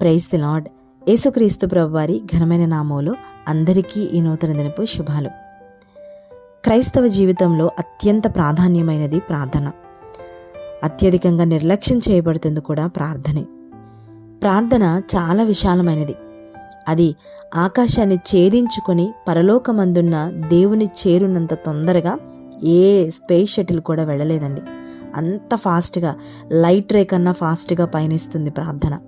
Praise the lord. యేసుక్రీస్తు ప్రభువారి ఘనమైన నామంలో అందరికీ ఈ నూతన దినపు శుభాలు. క్రైస్తవ జీవితంలో అత్యంత ప్రాధాన్యమైనది ప్రార్థన. అత్యధికంగా నిర్లక్ష్యం చేయబడుతుంది కూడా ప్రార్థనే. ప్రార్థన చాలా విశాలమైనది. అది ఆకాశాన్ని ఛేదించుకొని పరలోకమందున్న దేవుని చేరునంత తొందరగా ఏ స్పేస్ షటిల్ కూడా వెళ్ళలేదండి. అంత ఫాస్ట్గా లైట్ రే కన్నా ఫాస్ట్గా పయనిస్తుంది ప్రార్థన.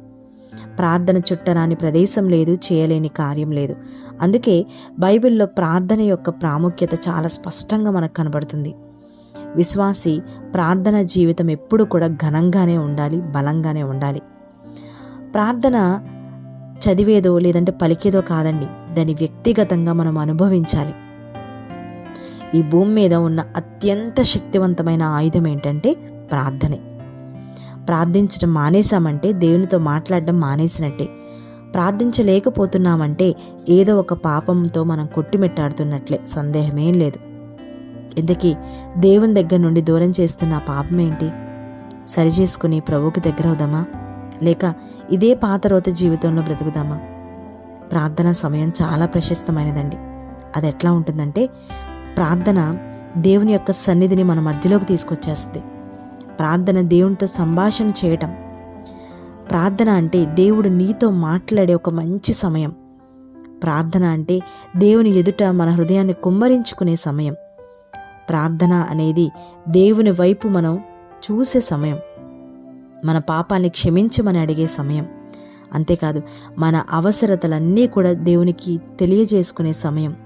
ప్రార్థన చుట్టరాని ప్రదేశం లేదు చేయలేని కార్యం లేదు. అందుకే బైబిల్లో ప్రార్థన యొక్క ప్రాముఖ్యత చాలా స్పష్టంగా మనకు కనబడుతుంది. విశ్వాసి ప్రార్థన జీవితం ఎప్పుడు కూడా ఘనంగానే ఉండాలి బలంగానే ఉండాలి. ప్రార్థన చదివేదో లేదంటే పలికేదో కాదండి దాన్ని వ్యక్తిగతంగా మనం అనుభవించాలి. ఈ భూమి మీద ఉన్న అత్యంత శక్తివంతమైన ఆయుధం ఏంటంటే ప్రార్థనే. ప్రార్థించడం మానేశామంటే దేవునితో మాట్లాడడం మానేసినట్టే. ప్రార్థించలేకపోతున్నామంటే ఏదో ఒక పాపంతో మనం కొట్టిమెట్టాడుతున్నట్లే. సందేహమేం లేదు. ఇంతకీ దేవుని దగ్గర నుండి దూరం చేస్తున్న పాపం ఏంటి సరిచేసుకుని ప్రభువుకి దగ్గర అవుదామా లేక ఇదే పాత రోత జీవితంలో బ్రతుకుదామా? ప్రార్థన సమయం చాలా ప్రశస్తమైనదండి. అది ఎట్లా ఉంటుందంటే ప్రార్థన దేవుని యొక్క సన్నిధిని మన మధ్యలోకి తీసుకొచ్చేస్తుంది. ప్రార్థన దేవునితో సంభాషణ చేయటం. ప్రార్థన అంటే దేవుడు నీతో మాట్లాడే ఒక మంచి సమయం. ప్రార్థన అంటే దేవుని ఎదుట మన హృదయాన్ని కుమ్మరించుకునే సమయం. ప్రార్థన అనేది దేవుని వైపు మనం చూసే సమయం. మన పాపాన్ని క్షమించమని అడిగే సమయం. అంతేకాదు మన అవసరతలన్నీ కూడా దేవునికి తెలియజేసుకునే సమయం.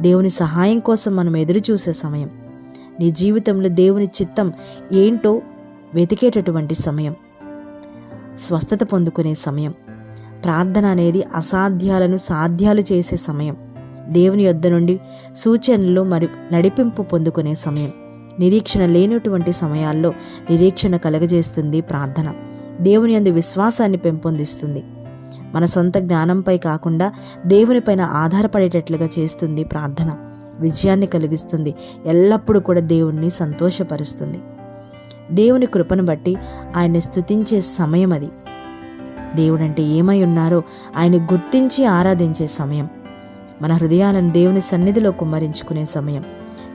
దేవుని సహాయం కోసం మనం ఎదురు చూసే సమయం. నీ జీవితంలో దేవుని చిత్తం ఏంటో వెతికేటటువంటి సమయం. స్వస్థత పొందుకునే సమయం. ప్రార్థన అనేది అసాధ్యాలను సాధ్యాలు చేసే సమయం. దేవుని యొద్ద నుండి సూచనలు మరి నడిపింపు పొందుకునే సమయం. నిరీక్షణ లేనటువంటి సమయాల్లో నిరీక్షణ కలగజేస్తుంది ప్రార్థన. దేవుని అందు విశ్వాసాన్ని పెంపొందిస్తుంది. మన సొంత జ్ఞానంపై కాకుండా దేవునిపైన ఆధారపడేటట్లుగా చేస్తుంది ప్రార్థన. విజయాన్ని కలిగిస్తుంది. ఎల్లప్పుడూ కూడా దేవుణ్ణి సంతోషపరుస్తుంది. దేవుని కృపను బట్టి ఆయన్ని స్తుతించే సమయం అది. దేవుడంటే ఏమై ఉన్నారో ఆయన గుర్తించి ఆరాధించే సమయం. మన హృదయాలను దేవుని సన్నిధిలో కుమ్మరించుకునే సమయం.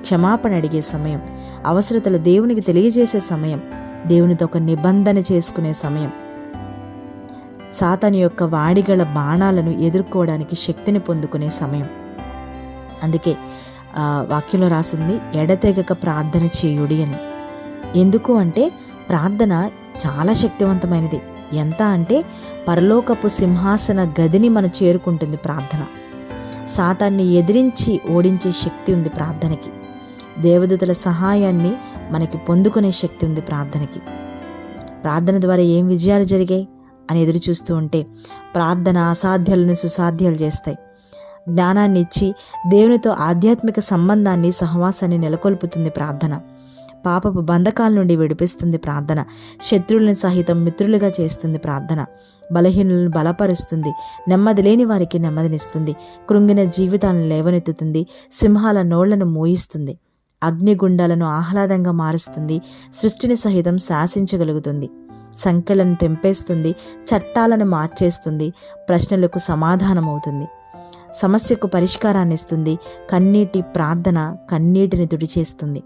క్షమాపణ అడిగే సమయం. అవసరతలు దేవునికి తెలియజేసే సమయం. దేవునితో ఒక నిబంధన చేసుకునే సమయం. సాతాని యొక్క వాడిగల బాణాలను ఎదుర్కోవడానికి శక్తిని పొందుకునే సమయం. అందుకే వాక్యంలో రాసింది ఎడతెగక ప్రార్థన చేయుడి అని. ఎందుకు అంటే ప్రార్థన చాలా శక్తివంతమైనది. ఎంత అంటే పరలోకపు సింహాసన గదిని మన చేరుకుంటుంది ప్రార్థన. సాతాన్ని ఎదిరించి ఓడించే శక్తి ఉంది ప్రార్థనకి. దేవదూతల సహాయాన్ని మనకి పొందుకునే శక్తి ఉంది ప్రార్థనకి. ప్రార్థన ద్వారా ఏం విజయాలు జరిగాయి అని ఎదురు చూస్తూ ఉంటే ప్రార్థన అసాధ్యాలను సుసాధ్యాలు చేస్తాయి. జ్ఞానాన్ని ఇచ్చి దేవునితో ఆధ్యాత్మిక సంబంధాన్ని సహవాసాన్ని నెలకొల్పుతుంది ప్రార్థన. పాపపు బంధకాల నుండి విడిపిస్తుంది ప్రార్థన. శత్రువులను సహితం మిత్రులుగా చేస్తుంది ప్రార్థన. బలహీనులను బలపరుస్తుంది. నెమ్మది లేని వారికి నెమ్మదినిస్తుంది. కృంగిన జీవితాలను లేవనెత్తుతుంది. సింహాల నోళ్ళను మూయిస్తుంది. అగ్నిగుండాలను ఆహ్లాదంగా మారుస్తుంది. సృష్టిని సహితం శాసించగలుగుతుంది. సంఖ్యలను తెంపేస్తుంది. చట్టాలను మార్చేస్తుంది. ప్రశ్నలకు సమాధానమవుతుంది. సమస్యకు పరిష్కారాన్ని ఇస్తుంది కన్నీటి ప్రార్థన కన్నీటిని తుడిచేస్తుంది.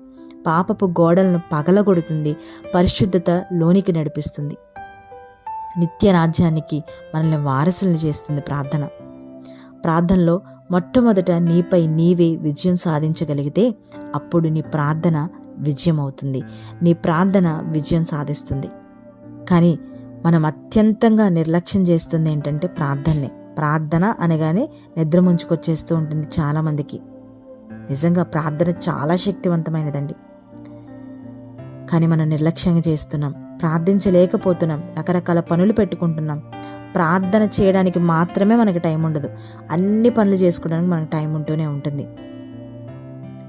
పాపపు గోడలను పగలగొడుతుంది. పరిశుద్ధత లోనికి నడిపిస్తుంది. నిత్య రాజ్యానికి మనల్ని వారసులను చేస్తుంది ప్రార్థన. ప్రార్థనలో మొట్టమొదట నీపై నీవే విజయం సాధించగలిగితే అప్పుడు నీ ప్రార్థన విజయం అవుతుంది నీ ప్రార్థన విజయం సాధిస్తుంది. కానీ మనం అత్యంతంగా నిర్లక్ష్యం చేస్తుంది ఏంటంటే ప్రార్థనే. ప్రార్థన అనగానే నిద్ర ముంచుకొచ్చేస్తూ ఉంటుంది చాలామందికి. నిజంగా ప్రార్థన చాలా శక్తివంతమైనదండి. కానీ మనం నిర్లక్ష్యంగా చేస్తున్నాం ప్రార్థించలేకపోతున్నాం రకరకాల పనులు పెట్టుకుంటున్నాం. ప్రార్థన చేయడానికి మాత్రమే మనకు టైం ఉండదు. అన్ని పనులు చేసుకోవడానికి మనకు టైం ఉంటూనే ఉంటుంది.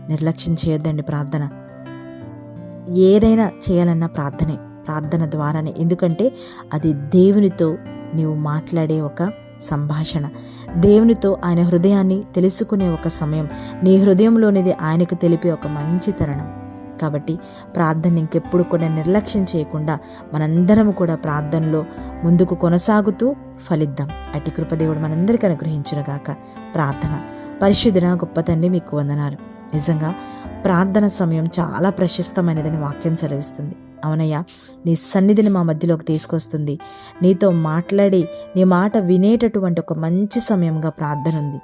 నిర్లక్ష్యం చేయొద్దండి ప్రార్థన. ఏదైనా చేయాలన్నా ప్రార్థనే ప్రార్థన ద్వారానే. ఎందుకంటే అది దేవునితో నీవు మాట్లాడే ఒక సంభాషణ. దేవునితో ఆయన హృదయాన్ని తెలుసుకునే ఒక సమయం. నీ హృదయంలోనిది ఆయనకు తెలిపే ఒక మంచి తరుణం. కాబట్టి ప్రార్థన ఇంకెప్పుడు కూడా నిర్లక్ష్యం చేయకుండా మనందరం కూడా ప్రార్థనలో ముందుకు కొనసాగుతూ ఫలిద్దాం. అటు కృపదేవుడు మనందరికీ అనుగ్రహించునుగాక. ప్రార్థన. పరిశుద్ధున గొప్ప తండ్రి మీకు వందనాలు. నిజంగా ప్రార్థన సమయం చాలా ప్రశస్తమైనదని వాక్యం సెలవిస్తుంది. అవునయ్యా నీ సన్నిధిని మా మధ్యలోకి తీసుకొస్తుంది. నీతో మాట్లాడి నీ మాట వినేటటువంటి ఒక మంచి సమయంగా ప్రార్థన ఉంది.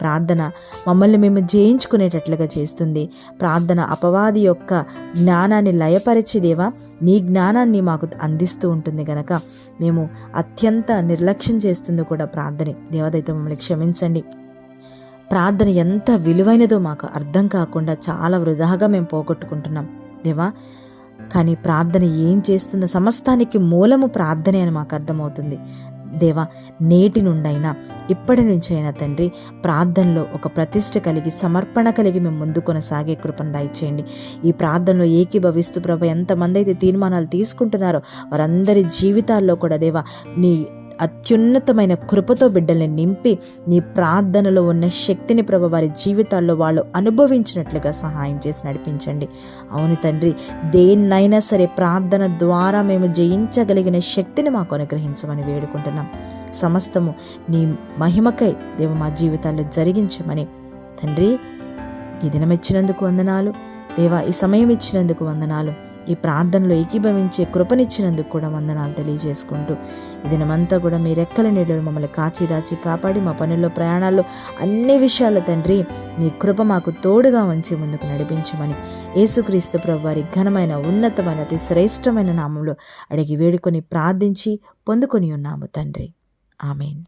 ప్రార్థన మమ్మల్ని మేము జయించుకునేటట్లుగా చేస్తుంది. ప్రార్థన అపవాది యొక్క జ్ఞానాన్ని లయపరిచిదేవా నీ జ్ఞానాన్ని మాకు అందిస్తూ ఉంటుంది గనక మేము అత్యంత నిర్లక్ష్యం చేస్తుంది కూడా ప్రార్థనే. దేవదైతే మమ్మల్ని క్షమించండి. ప్రార్థన ఎంత విలువైనదో మాకు అర్థం కాకుండా చాలా వృధాగా మేము పోగొట్టుకుంటున్నాం. దేవా కానీ ప్రార్థన ఏం చేస్తుందో సమస్తానికి మూలము ప్రార్థనే అని మాకు అర్థమవుతుంది. దేవా నేటి నుండైనా ఇప్పటి నుంచైనా తండ్రి ప్రార్థనలో ఒక ప్రతిష్ట కలిగి సమర్పణ కలిగి మేము ముందు కొనసాగే కృపను దయచేయండి. ఈ ప్రార్థనలో ఏకీభవిస్తూ ప్రభు ఎంతమంది అయితే తీర్మానాలు తీసుకుంటున్నారో వారందరి జీవితాల్లో కూడా దేవా నీ అత్యున్నతమైన కృపతో బిడ్డల్ని నింపి నీ ప్రార్థనలో ఉన్న శక్తిని ప్రభ వారి జీవితాల్లో వాళ్ళు అనుభవించినట్లుగా సహాయం చేసి నడిపించండి. అవును తండ్రి దేన్నైనా సరే ప్రార్థన ద్వారా మేము జయించగలిగిన శక్తిని మాకు అనుగ్రహించమని వేడుకుంటున్నాం. సమస్తము నీ మహిమకై దేవు మా జీవితాల్లో జరిగించమని తండ్రి ఈ దినం ఇచ్చినందుకు వందనాలు. దేవా ఈ సమయం ఇచ్చినందుకు వందనాలు. ఈ ప్రార్థనలో ఏకీభవించే కృపనిచ్చినందుకు కూడా వందనాలు తెలియజేసుకుంటూ ఈ దినమంతా కూడా మీ రెక్కల నీడలు మమ్మల్ని కాచి దాచి కాపాడి మా పనుల్లో ప్రయాణాల్లో అన్ని విషయాల్లో తండ్రి మీ కృప మాకు తోడుగా ఉంచి ముందుకు నడిపించమని యేసుక్రీస్తు ప్రభు వారి ఘనమైన ఉన్నతమైన అతి శ్రేష్టమైన నామంలో అడిగి వేడుకొని ప్రార్థించి పొందుకొని ఉన్నాము తండ్రి. ఆమెన్.